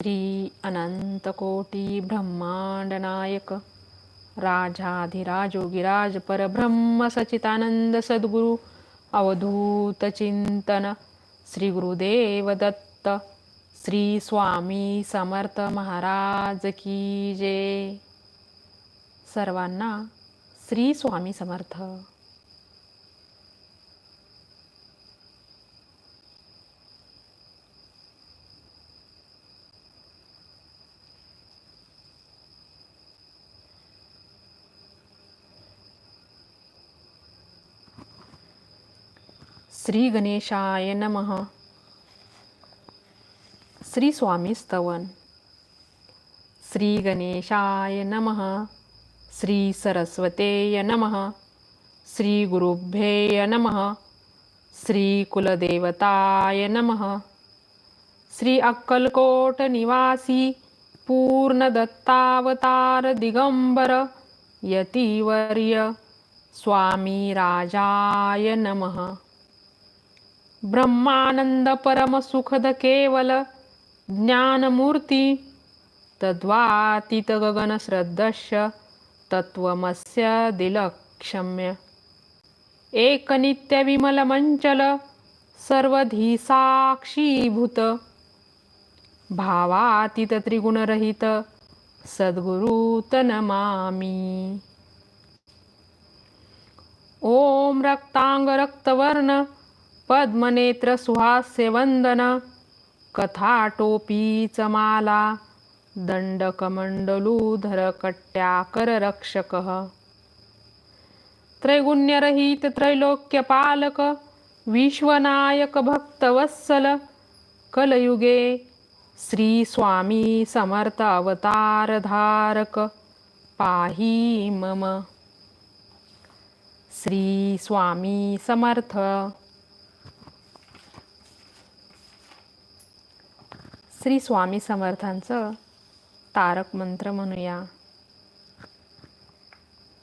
श्री अनंतकोटी ब्रह्मांड नायक राजाधिराजोगिराज परब्रह्म सचितानंद सद्गुरु अवधूत चिंतन श्री गुरुदेव दत्त श्री स्वामी समर्थ महाराज की जय। सर्वांना श्री स्वामी समर्थ। श्री गणेशाय नमः। श्री स्वामी स्तवन। श्री गणेशाय नमः। श्री सरस्वतेय नमः। श्री गुरुभ्येय नमः। श्री कुलदेवताय नमः। श्री अक्कलकोट निवासी पूर्ण दत्तावतार दिगंबर यतिवर्य। स्वामी राजाय नमः। ब्रह्मानंद परमसुखद केवल ज्ञानमूर्ती तद्वातीतगगनश्रद्धश्च तत्त्वमस्य दिलक्षम्य। एकनित्यविमलमञ्चल सर्वधीसाक्षीभूत। भावातीतत्रिगुणरहित सद्गुरुतनमामि ॐ रक्ताङ्गरक्तवर्ण पद्मनेत्र सुहास्य कथाटोपीचमाला दण्डकमण्डलूधरकट्याकररक्षकः त्रैगुण्यरहितत्रैलोक्यपालक दंडकमंडलूधर कट्याकर रक्षक त्रैगुण्यरहित विश्वनायक भक्तवत्सल कलयुगे श्री स्वामी समर्थ अवतार धारक पाही मम। श्री स्वामी समर्थ। श्री स्वामी समर्थांचं तारक मंत्र म्हणूया.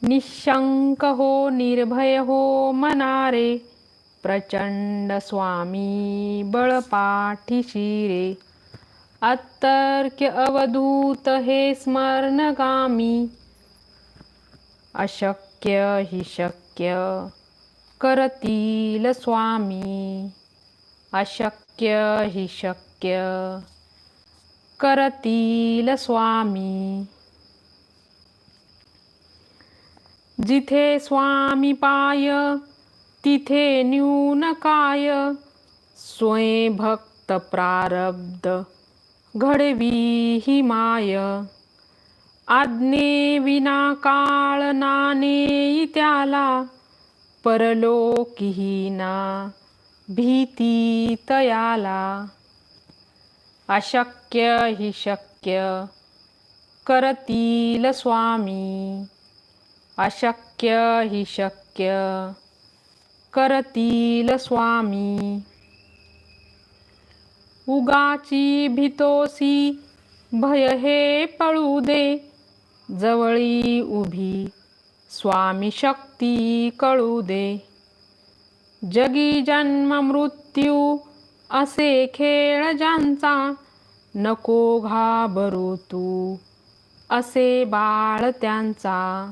निशंक हो निर्भय हो मनारे प्रचंड स्वामी बळपाठीशी रे अतर्क्य अवधूत हे स्मरणगामी. अशक्य हि शक्य करतील स्वामी. अशक्य हि शक्य करतील स्वामी. जिथे स्वामी पाय तिथे न्यून काय. स्वयं भक्त प्रारब्ध घडवी ही माय. आज्ञे विना काळ नाने त्याला परलोकीही ना भीती तयाला. अशक्य हि शक्य. करतील स्वामी. अशक्य हि शक्य. करतील स्वामी. उगाची भीतोसी भय हे पळू दे. जवळी उभी स्वामी शक्ती कळू दे. जगी जन्म मृत्यू असे खेळ ज्यांचा नको घाबरू तू. असे बाळ त्यांचा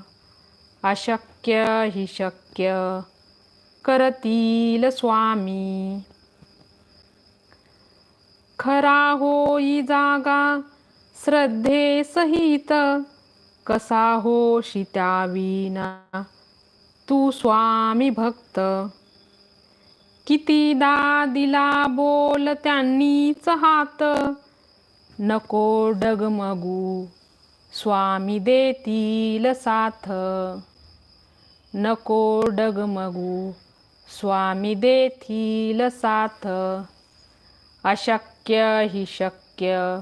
अशक्य हि शक्य करतील स्वामी. खरा होई जागा श्रद्धे सहित कसा होशी त्याविना. तू स्वामी भक्त. कितीदा दिला बोल त्यांनीच हात. नको डगमगू स्वामी देतील साथ. नको डगमगू स्वामी देतील साथ. अशक्य हि शक्य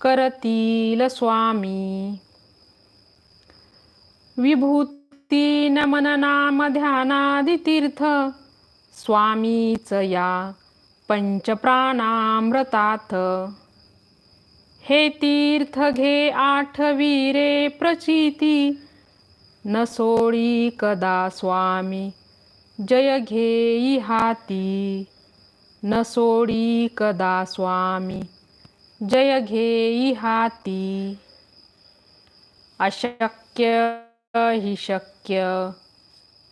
करतील स्वामी. विभूती नमन नाम ध्यानादि तीर्थ स्वामीच या पंचप्राणामृतात हे तीर्थ घे आठवीरे प्रचिती. न सोळी कदा स्वामी जय घेई हाती न सोडी कदा स्वामी जय घेई हाती अशक्य हि शक्य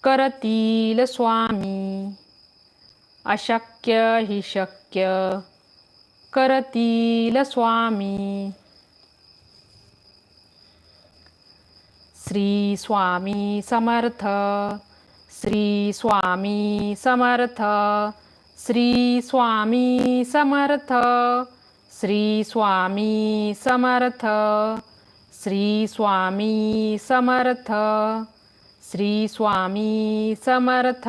करतील स्वामी. अशक्य हि शक्य. करतील स्वामी. श्री स्वामी समर्थ. श्री स्वामी समर्थ. श्री स्वामी समर्थ. श्री स्वामी समर्थ. श्री स्वामी समर्थ. श्री स्वामी समर्थ.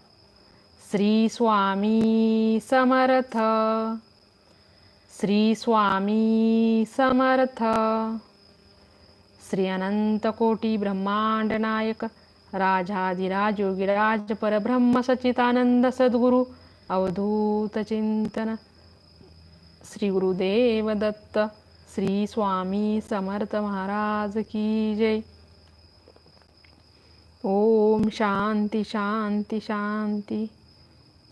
श्री स्वामी समर्थ। श्री स्वामी समर्थ। श्री अनंत कोटी ब्रह्मांड नायक राजाधिराज योगिराज परब्रह्म सचितानंद सद्गुरु अवधूत चिंतन। श्री गुरुदेव दत्त श्री स्वामी समर्थ महाराज की जय। ओम शांती शांती शांती।